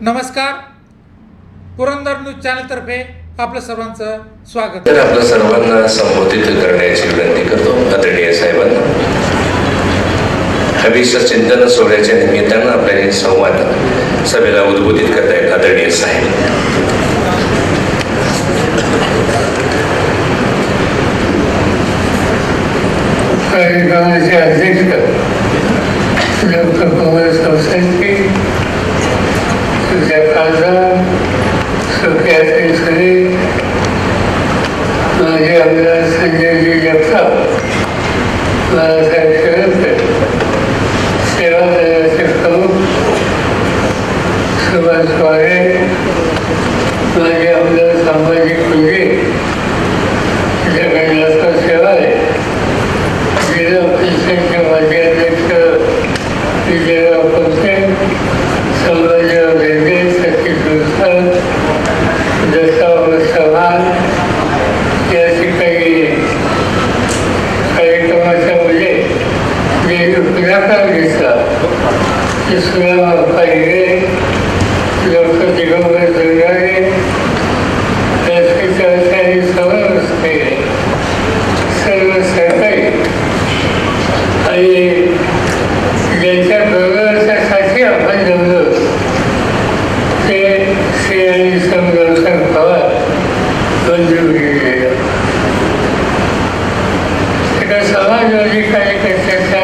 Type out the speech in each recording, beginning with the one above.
नमस्कार. पुरंदर न्यूज चॅनलतर्फे आपलं सर्वांचं स्वागत. तर आपल्या सर्वांना संबोधित करण्याची विनंती करतो आदरणीय साहेबांना. हवीचं चिंतन सोहळ्याच्या निमित्तानं आपल्या हे संवाद सभेला उद्बोधित करतायत आदरणीय साहेब. अध्यक्ष डॉक्टर पवन Raja जे पुढाकार घेतला ते सुरामा पाहिजे डॉक्टर दिगंबर जोगाडे राजकीय समजते सर्व सहकारी आणि ज्यांच्या बरोबरच्यासाठी आपण जमलो ते श्री आणि समजावसान पवार मंजूर केलेलं एका समाजवादी कार्यकर्त्याच्या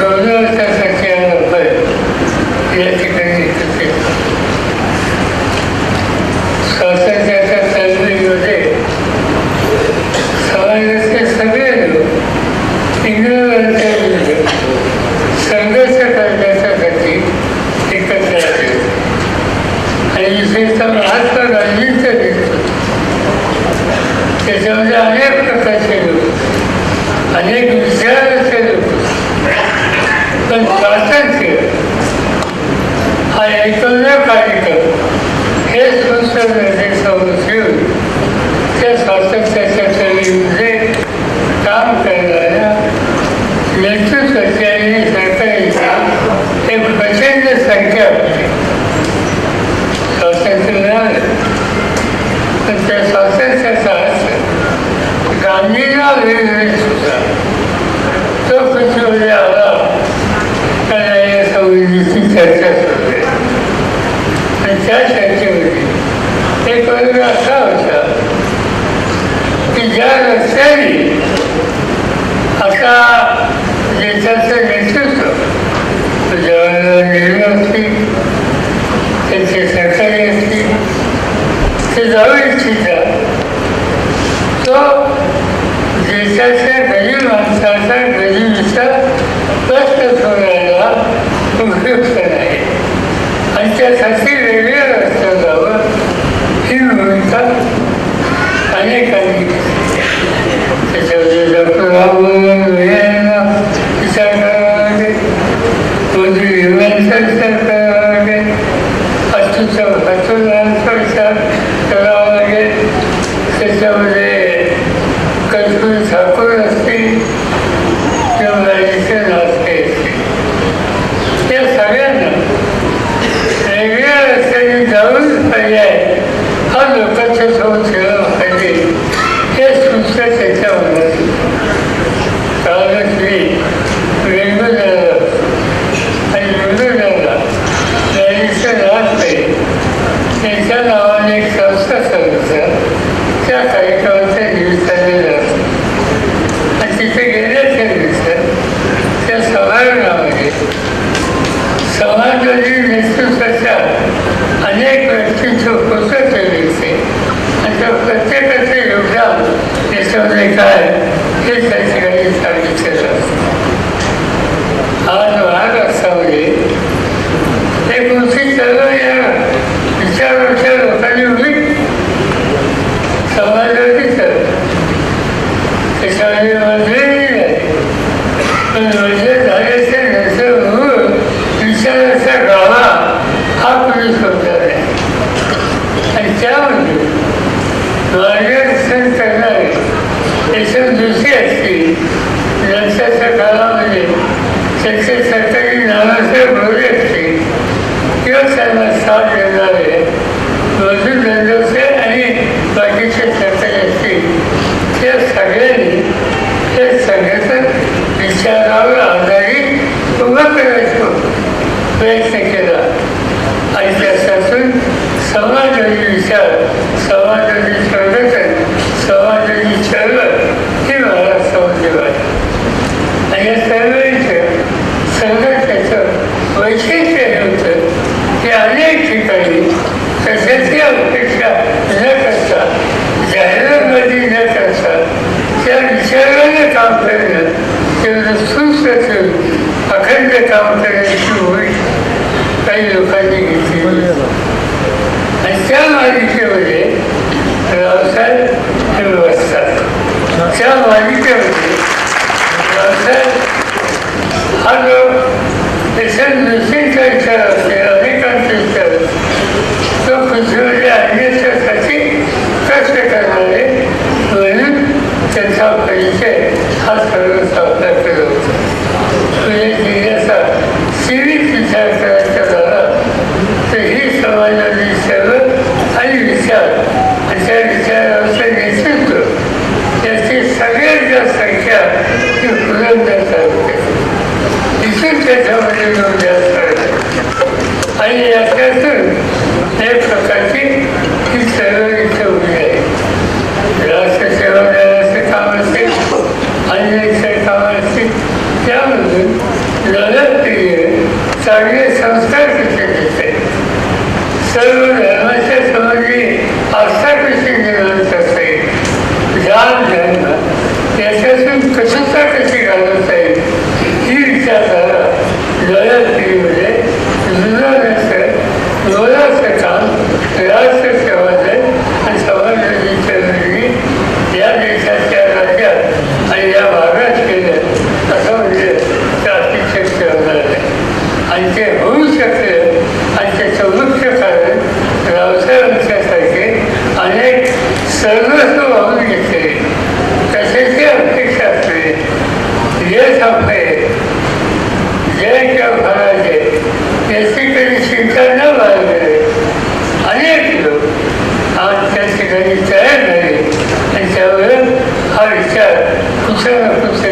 गौरवाच्यासाठी आपण या ठिकाणी एकत्रित आलो. स्वातंत्र्याच्या चळवळीमध्ये समाजाचे सगळे लोक इंग्रजांच्या विरुद्ध संघर्ष करण्यासाठी एकत्र आले आणि विशेषतः महात्मा गांधींचं नेतृत्व त्याच्यामध्ये अनेक प्रकारचे लोक अनेक विचाराचे लोक पण स्वातंत्र्य हा एकमेव कार्यक्रम हे त्या स्वातंत्र्याच्या काम करणाऱ्या संख्या होती स्वातंत्र्य त्या वेगवेगळे सुद्धा तो पृथ्वीमध्ये आला त्याला या चर्चा सुरू आणि त्या चर्चेमध्ये एक वर्ग असा होता की ज्या रस्त्याने आता देशाचं नेतृत्व जवाहरलाल नेहरू असतील त्यांचे सरकारी असतील ते जाऊ इच्छितात तो देशाच्या गरीब माणसाचा सोडायला उपयुक्त नाही. आणि त्यासाठी वेगळ्या भूमिका अनेकांनी घेतली. त्याच्यामध्ये डॉक्टर राममोहन यांना विचार करावा लागेल मोदी विमानाचा विचार करावा लागेल अच्युत अच्युतांचा विचार करावा लागेल त्याच्यामध्ये कर्पूर ठाकूर असतील किंवा राजेश नाथके असतील या सगळ्यांना वेगळ्या रस्त्याने जाऊन पर्याय हा लोकांच्या समोर ठेवला पाहिजे हे सुद्धा त्याच्या मनात कारण मी वेगवेगळ्या आणि वेगवेगळ्याला न्यायाधीश राहत नाही त्यांच्या नावाने एक संस्था सांगितलं त्या प्रयत्न केला आणि त्याच्यातून समाज विचार समाज प्रक्रिया क्षेत्र एक प्रकार की इस तरह certas,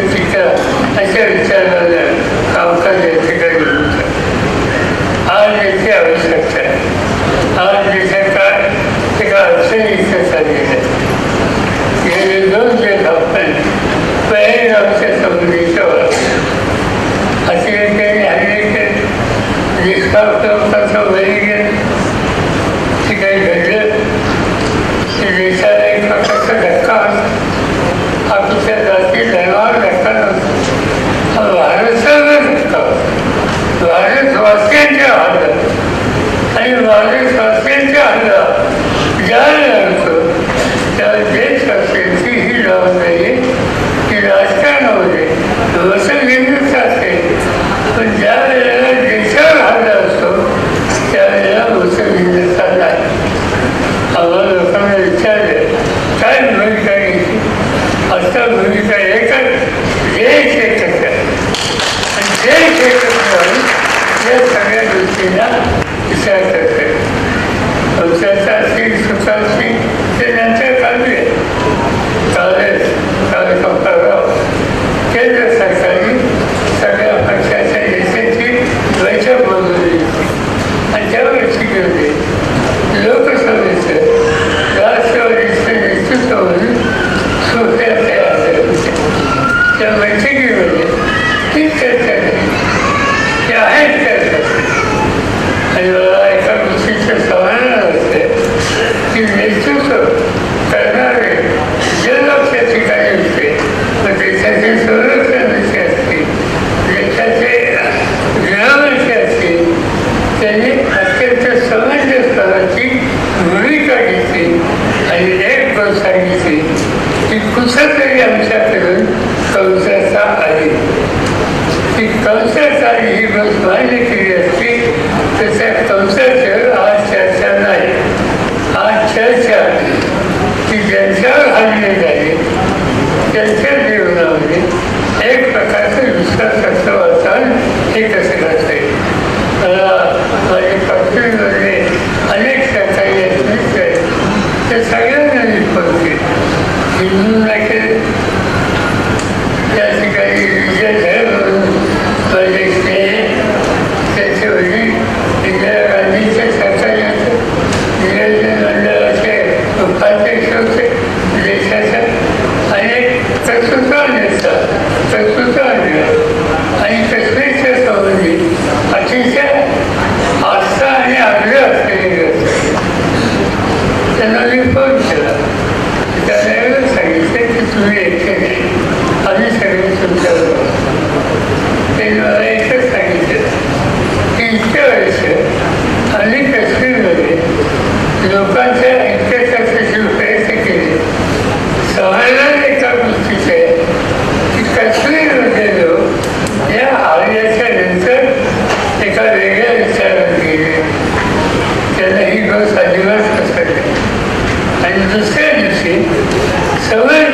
आहे की ज्यांच्यावर हल्लेली आहे त्यांच्या जीवनामध्ये एक प्रकारचं विश्वासाचं वातावरण हे कसं एका वेगळ्या गेले त्यांना ही बस अजिबात नसते आणि दुसऱ्या दिवशी सवय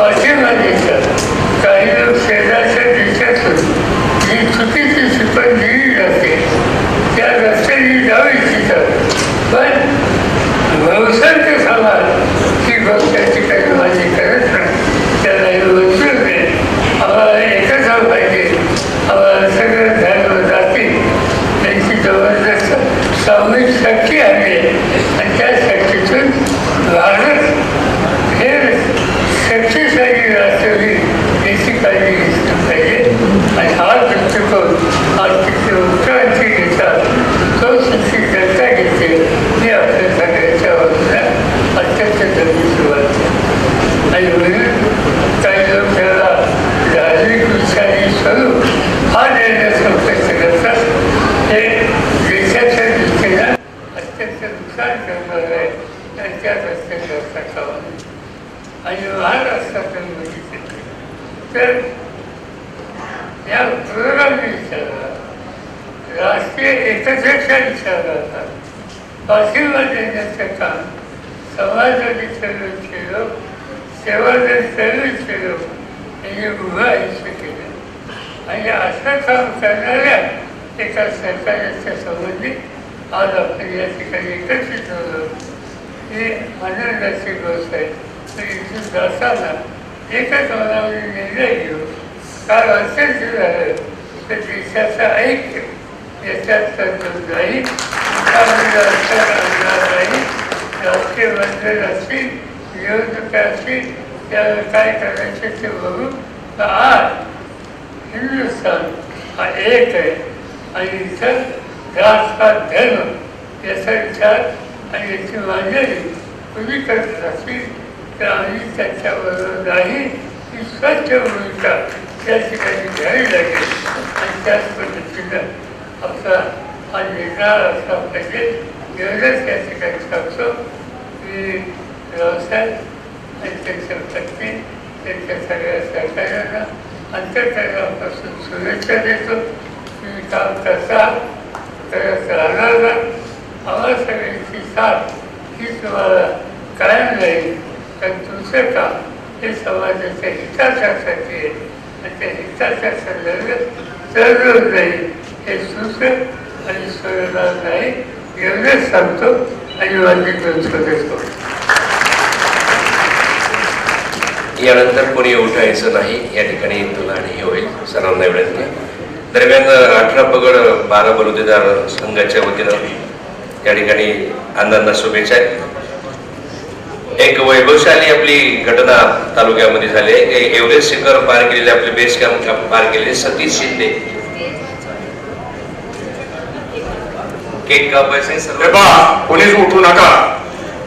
बाजूला दिसतात काही लोक शेजारच्या देशातून जी चुकीची शिकवण दिली जाते त्या रस्त्याने जाऊ इच्छितात. पण व्यवसाय ते की गोष्ट ठिकाणी माझी करत नाही. त्याला वंचित नाही आम्हाला एकच पाहिजे. आम्हाला सगळं आशीर्वाद देण्याचं काम समाजाने सर्व लोक सेवाचे सर्व लोक त्यांनी उभं आयुष्य केलं. आणि असं काम करणाऱ्या एका सरकाराच्या संबंधित आज आपण या ठिकाणी एकत्रित होतो ही आनंदाची गोष्ट आहे तर इथून जाताना एकच मनामध्ये निर्णय घेऊ. काल असं झालं तर देशाचं ऐक्य देशात जाईल. रक्षा करणार नाही राजकीय मंदिर असतील निवडणुका असतील त्याला काय करायचे ते बघून आज हिंदुस्थान हा एक आहे आणि इथं जात धर्म याचा विचार आणि याची मांडणी तुम्ही करत असतील तर आम्ही त्याच्याबरोबर नाही ही. स्वच्छ भूमिका त्या ठिकाणी घ्यावी लागेल आणि त्याच पद्धतीनं आपला आणि निर्धार असला पाहिजे एवढंच या ठिकाणी सांगतो की व्यवसाय आणि त्यांच्या पत्नी त्यांच्या सगळ्या सहकार्यांना अंतर्गतापासून शुभेच्छा देतो. तुम्ही काम करता करत राहणार ना. आम्हाला सगळ्यांची साथ ही तुम्हाला कायम राहील. तर तुमचं काम हे समाजाच्या हिताच्यासाठी आहे. आणि त्या हिताच्या संदर्भात दररोज जाईल. हे सुचत आणि नाही सांगतो आणि माझी दोन यानंतर कोणी उठायचं नाही या ठिकाणी तुला आणि हे होईल सर्वांना विनंती दरम्यान अठरा पगड बारा बलुतेदार संघाच्या वतीनं या ठिकाणी अण्णांना शुभेच्छा आहेत. एक वैभवशाली आपली घटना तालुक्यामध्ये झाली आहे. एवढे एव्हरेस्ट शिखर पार केलेले आपले बेस कॅम्प पार केलेले सतीश शिंदे. केक कापायचे बा कोणीच उठू नका.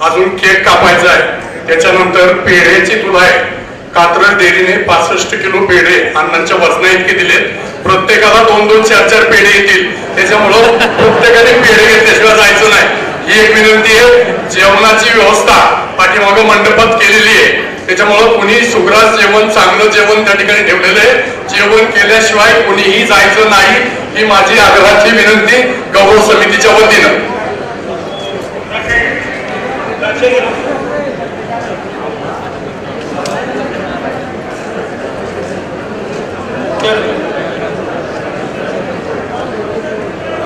अजून केक कापायचा आहे त्याच्यानंतर पेढ्याची तुला आहे. कात्रज डेअरीने पासष्ट किलो पेढे अण्णांच्या वजना इतके दिले प्रत्येकाला दोन दोन चार चार पेढे येतील. त्याच्यामुळं प्रत्येकाने पेढे घेतल्याशिवाय जायचं नाही. ही एक विनंती आहे. जेवणाची व्यवस्था पाठीमागं मंडपात केलेली आहे. त्याच्यामुळं कुणी सुग्रास जेवण चांगलं जेवण त्या ठिकाणी ठेवलेलं आहे. जेवण केल्याशिवाय कुणीही जायचं नाही ही माझी आग्रहाची विनंती गौरव समितीच्या वतीनं.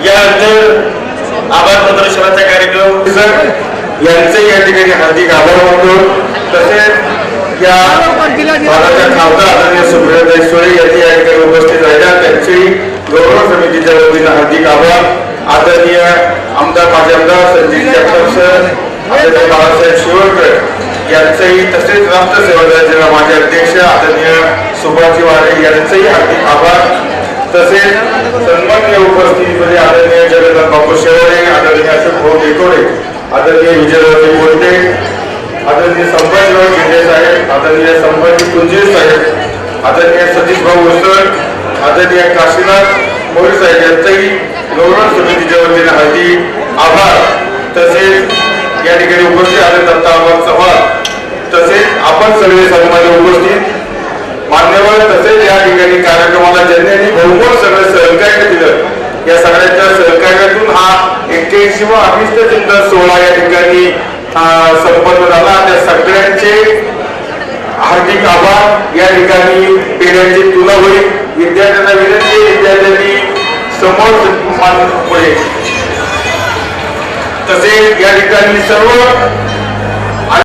यानंतर आभार प्रदर्शनाचा कार्यक्रम. यांचे या ठिकाणी हार्दिक आभार मानतो. तसेच या भागाच्या खासदार आदरणीय सुप्रियाताई यांनी या ठिकाणी उपस्थित राहिल्या. त्यांची गौरव समितीच्या वतीनं हार्दिक आभार. आदरणीय आमदार माजी आमदार जगताप सर आदरणीय बाळासाहेब शिवळकर तसेच राष्ट्र सेवा दलाचे माझे अध्यक्ष आदरणीय सुभाषजी वारे यांचेही हार्दिक आभार. तसेच सन्मान्य उपस्थितीमध्ये आदरणीय जगन्नाथ बापू आदरणीय अशोक भाऊ आदरणीय विजयराजे बोलते आदरणीय संभाजीराव शिंदे साहेब आदरणीय संभाजी कुंजे साहेब आदरणीय सतीश भाऊ उसळ आदरणीय काशीनाथ मोरे साहेब यांचाही गौरव समितीच्या वतीने हार्दिक आभार. तसेच या ठिकाणी उपस्थित आले दत्ता आबाद चव्हाण. तसेच आपण सगळे सन्मान्य उपस्थित. मान्यवर तसेच या ठिकाणी कार्यक्रमाला ज्यांनी भरपूर सगळं सहकार्य दिलं या सगळ्यांच्या सहकार्यातून हा एक्क्याऐंशी व अभिष्ट चिंतन सोहळा या ठिकाणी संपन्न झाला. त्या सगळ्यांचे हार्दिक आभार. या ठिकाणी पेढ्यांची तुला होईल. विद्यार्थ्यांना विनंती आहे, विद्यार्थ्यांनी समोर मान होईल तसेच या ठिकाणी सर्व